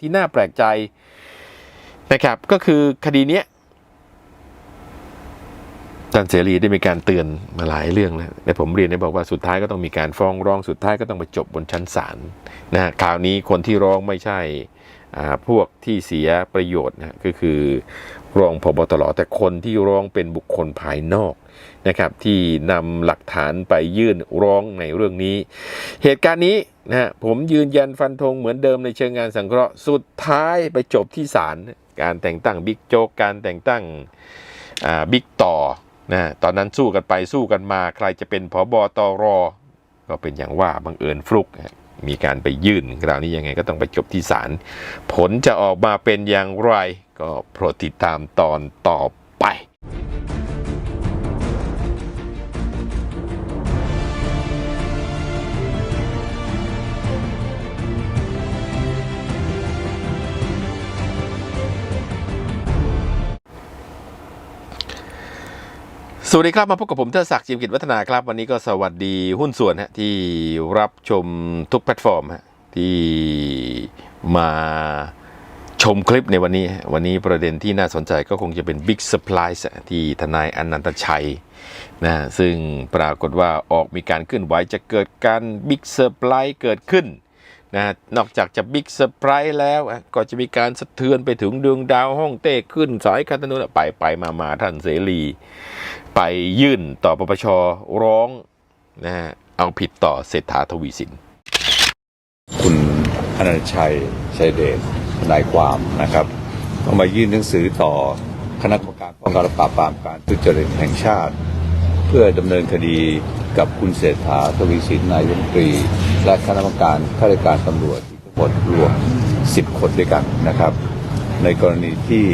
ที่น่าแปลกใจนะครับ ก็คือคดีเนี้ยท่านเสรีได้มีการเตือนมาหลายเรื่องแล้วแต่ผมเรียนได้บอกว่าสุดท้ายก็ต้องมีการฟ้องร้องสุดท้ายก็ต้องไปจบบนชั้นศาลนะฮะคราวนี้คนที่ร้องไม่ใช่พวกที่เสียประโยชน์นะก็คือรองพบตรแต่คนที่ร้องเป็นบุคคลภายนอกนะครับ ที่นำหลักฐานไปยื่นร้องในเรื่องนี้ เหตุการณ์นี้ นะฮะผมยืนยันฟันธงเหมือนเดิมในเชิงงานสังเคราะห์สุดท้ายไปจบที่ศาลการแต่งตั้งบิ๊กโจ๊กการแต่งตั้งบิ๊กต่อนะตอนนั้นสู้กันไปสู้กันมาใครจะเป็นผบตรก็เป็นอย่างว่าบังเอิญฟลุก มีการไปยื่นคราวนี้ยังไงก็ต้องไปจบที่ศาลผลจะออกมาเป็นอย่างไร ก็โปรดติดตามตอนต่อไป สวัสดีครับมาพบกับผมเทอศักดิ์จิมกิจวัฒนาครับ วันนี้ก็สวัสดีหุ้นส่วนฮะที่รับชมทุกแพลตฟอร์มฮะที่มาชมคลิปในวันนี้ วันนี้ประเด็นที่น่าสนใจก็คงจะเป็น Big Surprise ฮะที่ทนายอนันตชัยนะซึ่งปรากฏว่าออกมีการเคลื่อนไหวจะเกิดการ Big Surprise เกิดขึ้น นะนอกจากจะบิ๊กเซอร์ไพรส์แล้ว ก็จะมีการสะเทือนไปถึงดวงดาวห้องเต้ขึ้นสายคันธนุนไปไปมามาท่านเสรี ไปยื่นต่อปปชร้องนะฮะเอาผิดต่อเศรษฐาทวีสิน คุณอนันชัยชัยเดชทนายความนะครับก็มายื่นหนังสือต่อคณะกรรมการป้องกันและปราบปรามการทุจริตแห่งชาติ พื่อดำเนินคดีกับคุณเศรษฐาทวีสินนายรัฐมนตรี และคณะกรรมการข้าราชการตำรวจทั้งหมดรวม 10 คนด้วยกันนะครับ ในกรณีที่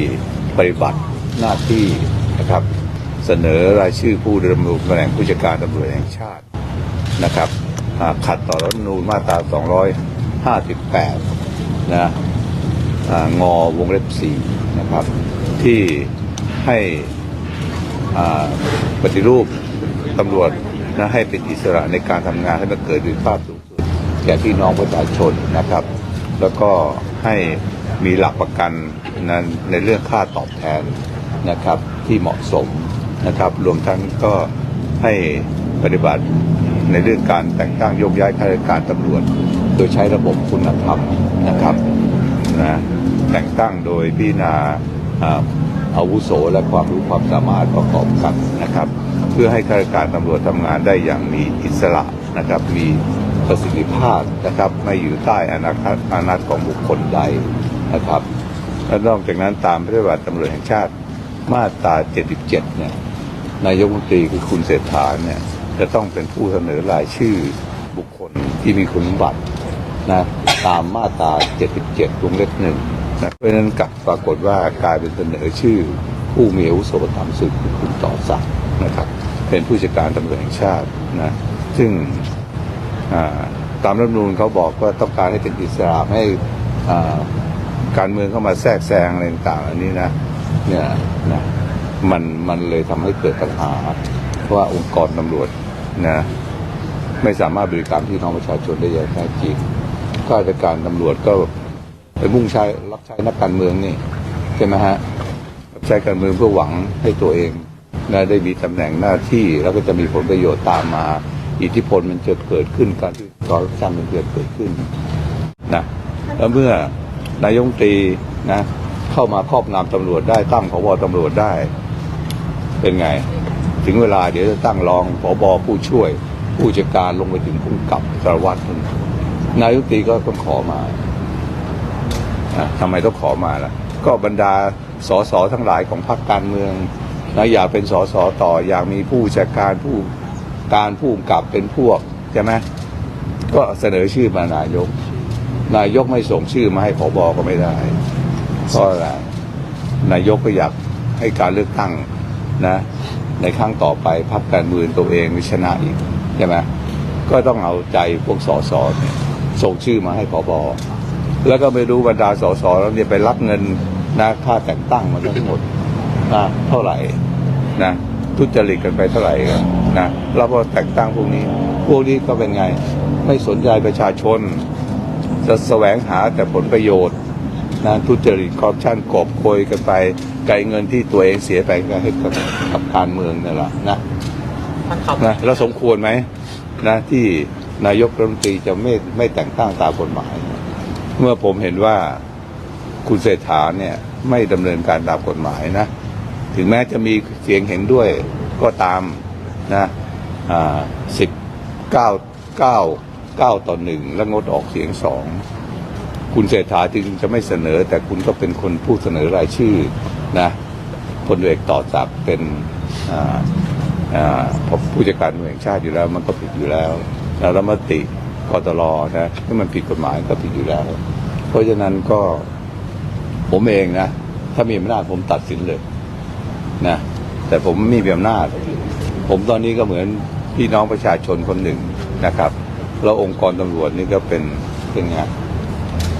ปฏิบัติหน้าที่นะครับ เสนอรายชื่อผู้ดำรงตำแหน่งผู้จัดการตำรวจแห่งชาตินะครับขัดต่อรัฐธรรมนูญมาตรา 258 นะอ่างอวงเล็บ4นะครับ ที่ให้อ่าปฏิรูป ตำรวจนะให้เป็นอิสระในการทำงานให้มันเกิดประสิทธิภาพสูงสุดแก่พี่น้องประชาชนนะครับ แล้วก็ให้มีหลักประกันนั้นในเรื่องค่าตอบแทนนะครับที่เหมาะสมนะครับ รวมทั้งก็ให้ปฏิบัติในเรื่องการแต่งตั้งโยกย้ายข้าราชการตำรวจ โดยใช้ระบบคุณธรรมนะครับนะแต่งตั้งโดยพิจารณาอาอาวุโสและความรู้ความสามารถประกอบกันนะครับ เพื่อให้ข้าราชการตำรวจทำงานได้อย่างมีอิสระนะครับมีประสิทธิภาพนะครับไม่อยู่ใต้อานัตอานัตของบุคคลใดนะครับและนอกจากนั้นตามพระราชบัญญัติตำรวจแห่งชาติมาตรา 77 เนี่ยนายกรัฐมนตรีคือคุณเศรษฐาเนี่ยจะต้องเป็นผู้เสนอรายชื่อบุคคลที่มีคุณสมบัตินะตามมาตรา 77วงเล็บหนึ่งนะเพราะนั้นกลับปรากฏว่ากลายเป็นเสนอชื่อ ผู้มีอาวุโสต่ำสุดคือคุณต่อศักดิ์ นะครับ เป็นผู้จัดการตำรวจแห่งชาตินะซึ่งตามรัฐมนูญเขาบอกว่าต้องการให้เป็นอิสระให้การเมืองเข้ามาแทรกแซงอะไรต่างๆอันนี้นะเนี่ยนะมันมันเลยทำให้เกิดปัญหาว่าองค์กรตำรวจนะไม่สามารถบริการพี่น้องประชาชนได้อย่างแท้จริงข้าราชการตำรวจก็ไปมุ่งใช้รับใช้นักการเมืองนี่ใช่ไหมฮะรับใช้การเมืองเพื่อหวังให้ตัวเอง นะได้มีตำแหน่งหน้าที่แล้วก็จะมีผลประโยชน์ตามมา อิทธิพลมันจะเกิดขึ้นการที่คอร์รัปชันมันจะเกิดขึ้นนะแล้วเมื่อนายกรัฐมนตรีนะเข้ามาครอบงำตำรวจได้ตั้งผบตำรวจได้ เป็นไง ถึงเวลาเดี๋ยวจะตั้งรองผบผู้ช่วย ผู้จัดการลงไปถึงผู้กำกับสารวัตรนายกตรีก็ต้องขอมาอทำไมต้องขอมาล่ะ ก็บรรดาสสทั้งหลายของพรรคการเมือง นะอยากเป็นสสต่ออยากมีผู้จัดการผู้การผู้กำกับเป็นพวกใช่ไหมก็เสนอชื่อมานายก นายกไม่ส่งชื่อมาให้ผบก็ไม่ได้เพราะอะไรนายกก็อยากให้การเลือกตั้งนะ ในครั้งต่อไปพักการเมืองตัวเองชนะอีกใช่ไหมก็ต้องเอาใจพวกสสเนี่ยส่งชื่อมาให้ผบแล้วก็ไม่รู้บรรดาสสแล้วเนี่ยไปรับเงินนะค่าแต่งตั้งมาทั้งหมด นะเท่าไหร่นะทุจริตกันไปเท่าไหร่กันนะแล้วพอแต่งตั้งพวกนี้ พวกนี้ก็เป็นไง ไม่สนใจประชาชน จะแสวงหาแต่ผลประโยชน์นะทุจริตคอร์รัปชันกอบโกยกันไปไกลเงินที่ตัวเองเสียไปก็ให้กับกับการเมืองนั่นแหละนะท่านครับนะแล้วสมควรไหมนะที่นายกรัฐมนตรีจะไม่ไม่แต่งตั้งตามกฎหมาย เมื่อผมเห็นว่าคุณเศรษฐาเนี่ยไม่ดำเนินการตามกฎหมายนะ ถึงแม้จะมีเสียงเห็นด้วยก็ตามนะสิบเก้าเก้าเก้าต่อหนึ่งแล้วงดออกเสียงสองคุณเศรษฐาจึงจะไม่เสนอ แต่คุณก็เป็นคนผู้เสนอรายชื่อนะพลเอกต่อจากเป็นผู้จัดการตำรวจแห่งชาติอยู่แล้ว มันก็ผิดอยู่แล้วแล้วรัฐมติกตลนะถ้ามันผิดกฎหมายก็ผิดอยู่แล้ว เพราะฉะนั้นก็ผมเองนะ ถ้ามีอำนาจผมตัดสินเลย นะแต่ผมไม่มีอำนาจ ผมตอนนี้ก็เหมือนพี่น้องประชาชนคนหนึ่งนะครับแล้วองค์กรตำรวจนี่ก็เป็นเป็นไง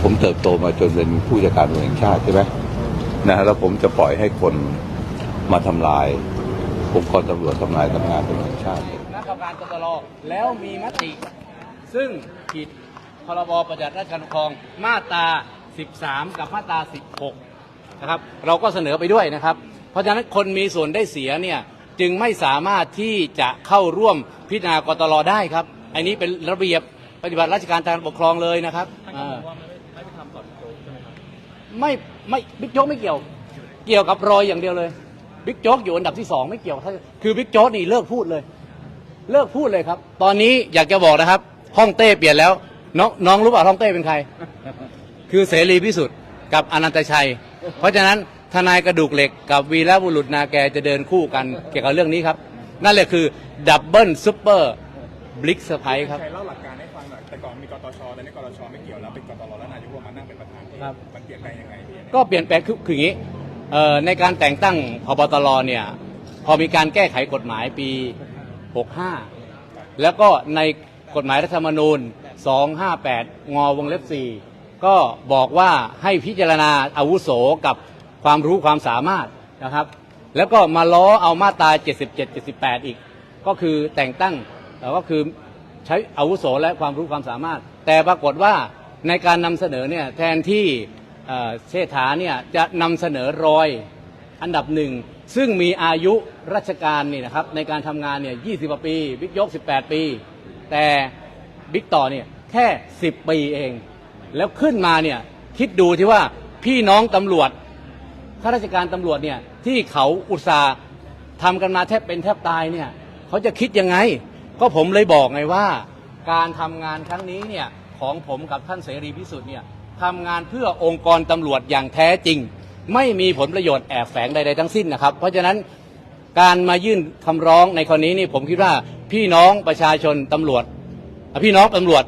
ผมเติบโตมาจนเป็นผู้จัดการตำรวจแห่งชาติใช่ไหมนะแล้วผมจะปล่อยให้คนมาทำลายองค์กรตำรวจทำลายทำงานตำรวจแห่งชาติคณะกรรมการกตลแล้วมีมติ ซึ่งผิดพรบประจัดราชการปกครองมาตรา 13 กับมาตรา 16 นะครับ เราก็เสนอไปด้วยนะครับ เพราะฉะนั้นคนมีส่วนได้เสียเนี่ยจึงไม่สามารถที่จะเข้าร่วมพิจารณากตลได้ครับ อันนี้เป็นระเบียบปฏิบัติราชการทางปกครองเลยนะครับอ่าไม่ไม่บิ๊กโจ๊กไม่เกี่ยว เกี่ยวกับรอยอย่างเดียวเลยบิ๊กโจ๊กอยู่อันดับที่สองไม่เกี่ยวถ้าคือบิ๊กโจ๊กนี่เลิกพูดเลย เลิกพูดเลยครับ ตอนนี้อยากจะบอกนะครับห้องเต้เปลี่ยนแล้วน้องน้องรู้ป่ะห้องเต้เป็นใคร คือเสรีพิสุทธิ์กับอนันตชัย เพราะฉะนั้น ทนายกระดูกเหล็กกับวีรบุรุษนาแกจะเดินคู่กันเกี่ยวกับเรื่องนี้ครับ นั่นแหละคือดับเบิลซูเปอร์บลิกเซอร์ไพรส์ครับ ใครเล่าหลักการให้ฟังหน่อยแต่ก่อนมีกตชแต่นี้กตชไม่เกี่ยวแล้วเป็นกตรแล้วนายกลงมานั่งเป็นประธานเองครับ มันเปลี่ยนแปลงยังไงพี่ก็เปลี่ยนแปลงคือคืออย่างนี้เอ่อในการแต่งตั้งพบตรเนี่ยพอมีการแก้ไขกฎหมายปี 65 แล้วก็ในกฎหมายรัฐธรรมนูญ 258งอวงเล็บ 4 ก็บอกว่าให้พิจารณาอาวุโสกับ ความรู้ความสามารถนะครับ แล้วก็มาล้อเอามาตรา 77 78 อีก ก็คือแต่งตั้งเอ่อก็คือใช้อาวุโสและความรู้ความสามารถ แต่ปรากฏว่าในการนำเสนอเนี่ยแทนที่เชษฐาเนี่ยจะนำเสนอรอยอันดับหนึ่ง ซึ่งมีอายุราชการนี่นะครับในการทำงานเนี่ย20กว่าปี บิ๊กยก 18 ปี แต่บิ๊กต่อเนี่ยแค่ 10 ปีเอง แล้วขึ้นมาเนี่ยคิดดูที่ว่าพี่น้องตำรวจ ข้าราชการตำรวจเนี่ยที่เขาอุตส่าห์ทำกันมาแทบเป็นแทบตายเนี่ยเขาจะคิดยังไง ก็ผมเลยบอกไงว่า การทำงานครั้งนี้เนี่ยของผมกับท่านเสรีพิสุทธิ์เนี่ยทำงานเพื่อองค์กรตำรวจอย่างแท้จริง ไม่มีผลประโยชน์แอบแฝงใดๆทั้งสิ้นนะครับ เพราะฉะนั้นการมายื่นคำร้องในคราวนี้นี่ผมคิดว่าพี่น้องประชาชนตำรวจ พี่น้องตำรวจ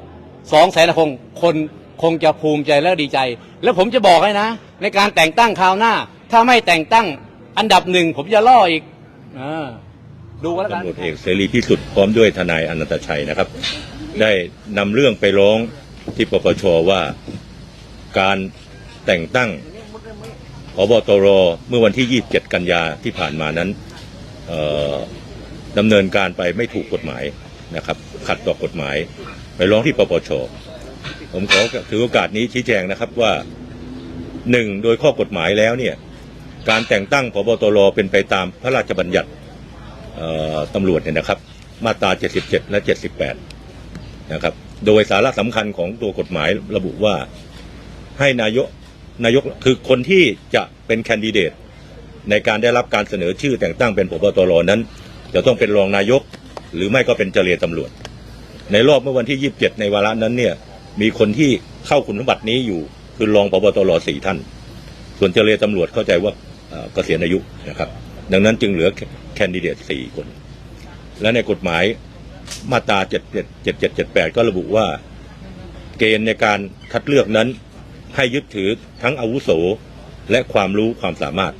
สองแสนคงคนคงจะภูมิใจและดีใจ แล้วผมจะบอกให้นะ ในการแต่งตั้งคราวหน้า ถ้าไม่แต่งตั้งอันดับหนึ่งผมจะล่ออีกอดูกันแล้วกันตำรวจเอกเสรีพิสุทธิ์พร้อมด้วยทนายอนันตชัยนะครับ ได้นำเรื่องไปร้องที่ปปชว่าการแต่งตั้งพบตรเมื่อวันที่ 27 กันยาที่ผ่านมานั้นดำเนินการไปไม่ถูกกฎหมายนะครับ ขัดต่อกฎหมาย ไปร้องที่ปปชผมขอถือโอกาสนี้ชี้แจงนะครับว่าหนึ่งโดยข้อกฎหมายแล้วเนี่ย การแต่งตั้งพบตรเป็นไปตามพระราชบัญญัติตำรวจเนี่ยนะครับ มาตรา 77 และ 78 นะครับ โดยสาระสำคัญของตัวกฎหมายระบุว่าให้นายกนายกคือคนที่จะเป็นแคนดิเดต ในการได้รับการเสนอชื่อแต่งตั้งเป็นผบตรนั้น จะต้องเป็นรองนายก หรือไม่ก็เป็นเจรตำรวจ ในรอบเมื่อวันที่ 27 ในวาระนั้นเนี่ยมีคนที่เข้าคุณสมบัตินี้อยู่คือรองผบตรสี่ท่าน ส่วนเจรตำรวจเข้าใจว่า เอ่อเกษียณอายุนะครับ ดังนั้นจึงเหลือแคนดิเดตสี่คน และในกฎหมายมาตรา7 7 7 8ก็ระบุว่า เกณฑ์ในการคัดเลือกนั้น ให้ยึดถือทั้งอาวุโสและความรู้ความสามารถ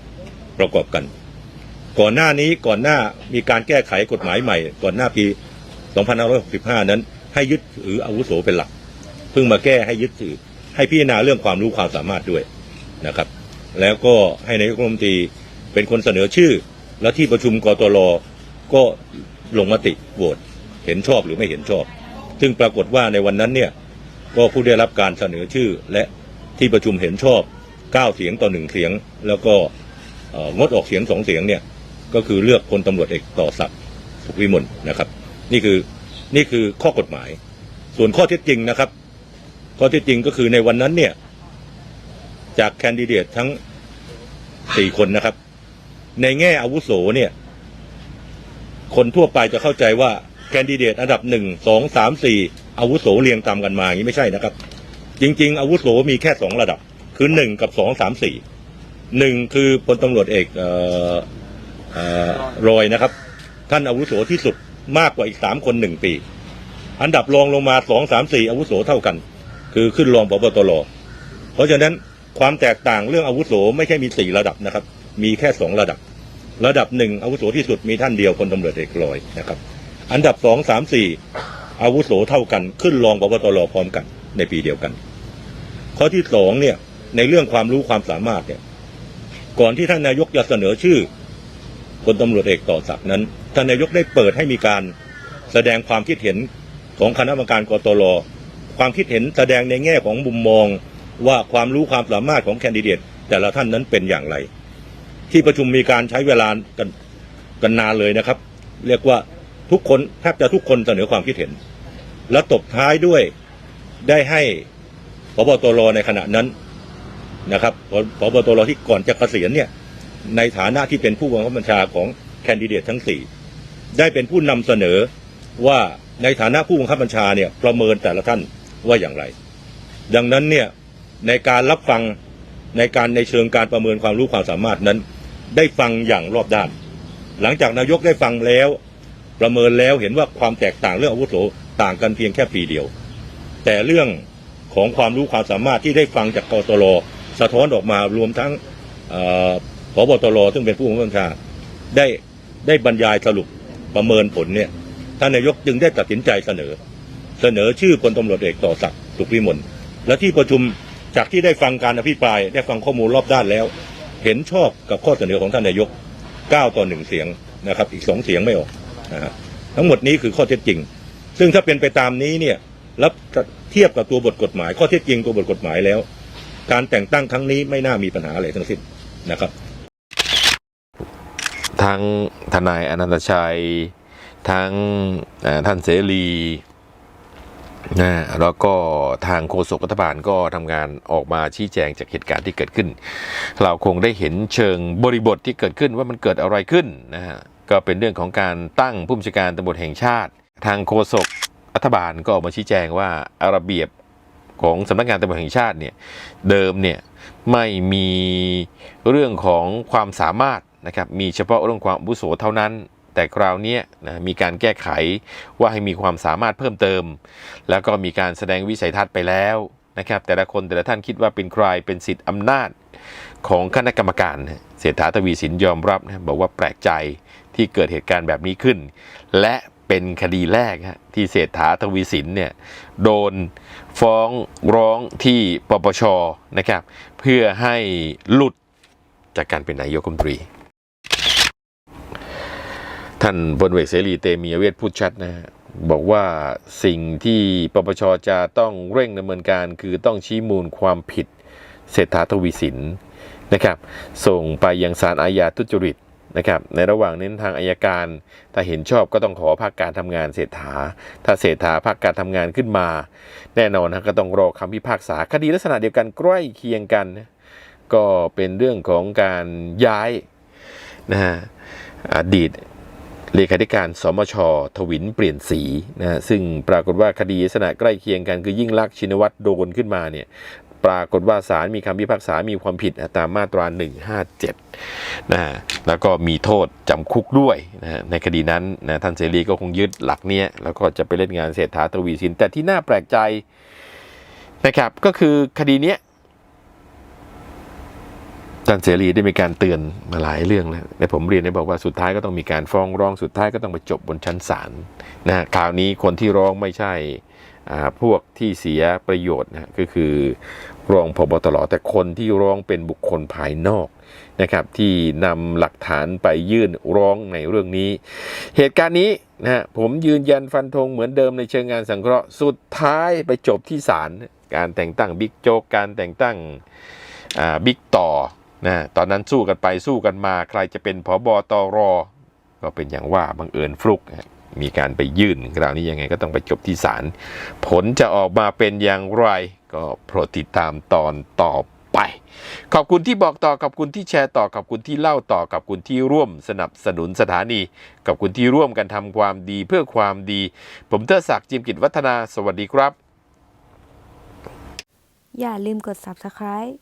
ประกอบกัน ก่อนหน้านี้ก่อนหน้ามีการแก้ไขกฎหมายใหม่ ก่อนหน้าปี 2565 นั้น ให้ยึดถืออาวุโสเป็นหลัก เพิ่งมาแก้ให้ยึดถือ ให้พิจารณาเรื่องความรู้ความสามารถด้วยนะครับ แล้วก็ให้นายกรัฐมนตรีเป็นคนเสนอชื่อ แล้วที่ประชุมกตลก็ลงมติโหวตเห็นชอบหรือไม่เห็นชอบ ซึ่งปรากฏว่าในวันนั้นเนี่ยก็ผู้ได้รับการเสนอชื่อและที่ประชุมเห็นชอบ 9 เสียงต่อหนึ่งเสียง แล้วก็งดออกเสียงสองเสียงเนี่ยก็คือเลือกพลตำรวจเอกต่อศักดิ์สุขวิมลนะครับ นี่คือนี่คือข้อกฎหมาย ส่วนข้อเท็จจริงนะครับ ข้อเท็จจริงก็คือในวันนั้นเนี่ย จากแคนดิเดตทั้งสี่คนนะครับ ในแง่อาวุโสเนี่ย คนทั่วไปจะเข้าใจว่าแคนดิเดตอันดับหนึ่งสองสามสี่อาวุโสเรียงตามกันมาอย่างนี้ไม่ใช่นะครับ จริง ๆ อาวุโสมีแค่สองระดับ คือหนึ่งกับสองสามสี่หนึ่งคือพลตำรวจเอกเอ่อเอ่อรอยนะครับ ท่านอาวุโสที่สุดมากกว่าอีกสามคนหนึ่งปี อันดับรองลงมาสองสามสี่อาวุโสเท่ากัน คือขึ้นรองพบตรเพราะฉะนั้น ความแตกต่างเรื่องอาวุโสไม่ใช่มีสี่ระดับนะครับ มีแค่สองระดับ ระดับหนึ่งอาวุโสที่สุดมีท่านเดียวพลตำรวจเอกลอยนะครับ อันดับสองสามสี่อาวุโสเท่ากันขึ้นรองพบตรพร้อมกันในปีเดียวกัน ข้อที่สองเนี่ยในเรื่องความรู้ความสามารถเนี่ย ก่อนที่ท่านนายกจะเสนอชื่อพลตำรวจเอกต่อศักดิ์นั้นท่านนายกได้เปิดให้มีการแสดงความคิดเห็นของคณะกรรมการกตรความคิดเห็นแสดงในแง่ของมุมมอง ว่าความรู้ความสามารถของแคนดิเดต แต่ละท่านนั้นเป็นอย่างไร ที่ประชุมมีการใช้เวลากันกันนานเลยนะครับ เรียกว่าทุกคนแทบจะทุกคนเสนอความคิดเห็น และตบท้ายด้วยได้ให้พบตรในขณะนั้นนะครับพบตรที่ก่อนจะเกษียณเนี่ยในฐานะที่เป็นผู้บังคับบัญชาของแคนดิเดตทั้งสี่ได้เป็นผู้นำเสนอว่าในฐานะผู้บังคับบัญชาเนี่ยประเมินแต่ละท่านว่าอย่างไร ดังนั้นเนี่ย ในการรับฟังในการในเชิงการประเมินความรู้ความสามารถนั้น ได้ฟังอย่างรอบด้าน หลังจากนายกได้ฟังแล้ว ประเมินแล้วเห็นว่าความแตกต่างเรื่องอาวุโสต่างกันเพียงแค่ปีเดียว แต่เรื่องของความรู้ความสามารถที่ได้ฟังจากกตรสะท้อนออกมารวมทั้งพบตรซึ่งเป็นผู้บังคับบัญชาได้ได้บรรยายสรุปประเมินผลเนี่ยท่านนายกจึงได้ตัดสินใจเสนอ เสนอชื่อพลตำรวจเอกต่อศักดิ์สุขวิมลและที่ประชุม จากที่ได้ฟังการอภิปรายได้ฟังข้อมูลรอบด้านแล้ว เห็นชอบกับข้อเสนอของท่านนายก 9 ต่อหนึ่งเสียงนะครับ อีกสองเสียงไม่ออกนะฮะทั้งหมดนี้คือข้อเท็จจริง ซึ่งถ้าเป็นไปตามนี้เนี่ยแล้วเทียบกับตัวบทกฎหมาย ข้อเท็จจริงตัวบทกฎหมายแล้ว การแต่งตั้งครั้งนี้ไม่น่ามีปัญหาอะไรทั้งสิ้นนะครับ ทั้งทนายอนันตชัย ทั้งท่านเสรี นะแล้วก็ทางโฆษกรัฐบาลก็ทำงานออกมาชี้แจงจากเหตุการณ์ที่เกิดขึ้น เราคงได้เห็นเชิงบริบทที่เกิดขึ้นว่ามันเกิดอะไรขึ้นนะฮะก็เป็นเรื่องของการตั้งผู้บัญชาการตำรวจแห่งชาติ ทางโฆษกรัฐบาลก็ออกมาชี้แจงว่าระเบียบของสำนักงานตำรวจแห่งชาติเนี่ยเดิมเนี่ยไม่มีเรื่องของความสามารถนะครับมีเฉพาะเรื่องความอุโสเท่านั้น แต่คราวนี้นะมีการแก้ไขว่าให้มีความสามารถเพิ่มเติม แล้วก็มีการแสดงวิสัยทัศน์ไปแล้วนะครับแต่ละคนแต่ละท่านคิดว่าเป็นใครเป็นสิทธิ์อำนาจของคณะกรรมการ เศรษฐาทวีสินยอมรับนะบอกว่าแปลกใจที่เกิดเหตุการณ์แบบนี้ขึ้น และเป็นคดีแรกฮะที่เศรษฐาทวีสินเนี่ยโดนฟ้องร้องที่ปปชนะครับเพื่อให้หลุดจากการเป็นนายกรัฐมนตรี ท่านพลเวกเสรีเตมียเวทพูดชัดนะฮะบอกว่าสิ่งที่ปปชจะต้องเร่งดำเนินการคือต้องชี้มูลความผิดเศรษฐาทวีสินนะครับ ส่งไปยังศาลอาญาทุจริตนะครับ ในระหว่างเนี้ทางอายการ ถ้าเห็นชอบก็ต้องขอพักการทำงานเศรษฐา ถ้าเศรษฐาพักการทำงานขึ้นมา แน่นอนนะก็ต้องรอคำพิพากษาคดีลักษณะเดียวกันใกล้เคียงกัน ก็เป็นเรื่องของการย้ายนะฮะอดีต เลขาธิการสมช ทวินเปลี่ยนสีนะฮะซึ่งปรากฏว่าคดีลักษณะใกล้เคียงกันคือยิ่งลักษณ์ชินวัตรโดนขึ้นมาเนี่ยปรากฏว่าศาลมีคำพิพากษามีความผิดตามมาตรา 157 นะฮะแล้วก็มีโทษจำคุกด้วยนะฮะในคดีนั้นนะท่านเสรีก็คงยึดหลักเนี้ยแล้วก็จะไปเล่นงานเศรษฐาทวีสิน แต่ที่น่าแปลกใจนะครับก็คือคดีเนี้ย ท่านเสรีได้มีการเตือนมาหลายเรื่องแล้วแต่ผมเรียนได้บอกว่าสุดท้ายก็ต้องมีการฟ้องร้องสุดท้ายก็ต้องไปจบบนชั้นศาลนะฮะคราวนี้คนที่ร้องไม่ใช่พวกที่เสียประโยชน์นะก็คือรองพบตรแต่คนที่ร้องเป็นบุคคลภายนอกนะครับที่นำหลักฐานไปยื่นร้องในเรื่องนี้ เหตุการณ์นี้นะผมยืนยันฟันธงเหมือนเดิมในเชิงงานสังเคราะห์สุดท้ายไปจบที่ศาลการแต่งตั้งบิ๊กโจ๊กการแต่งตั้งบิ๊กต่อ นะตอนนั้นสู้กันไปสู้กันมา ใครจะเป็นผบตรก็เป็นอย่างว่าบังเอิญฟลุก มีการไปยื่นคราวนี้ยังไงก็ต้องไปจบที่ศาลผลจะออกมาเป็นอย่างไร ก็โปรดติดตามตอนต่อไป ขอบคุณที่บอกต่อขอบคุณที่แชร์ต่อขอบคุณที่เล่าต่อขอบคุณที่ร่วมสนับสนุนสถานีขอบคุณที่ร่วมกันทำความดีเพื่อความดี ผมเทอศักดิ์จิมกิจวัฒนา สวัสดีครับ อย่าลืมกด subscribe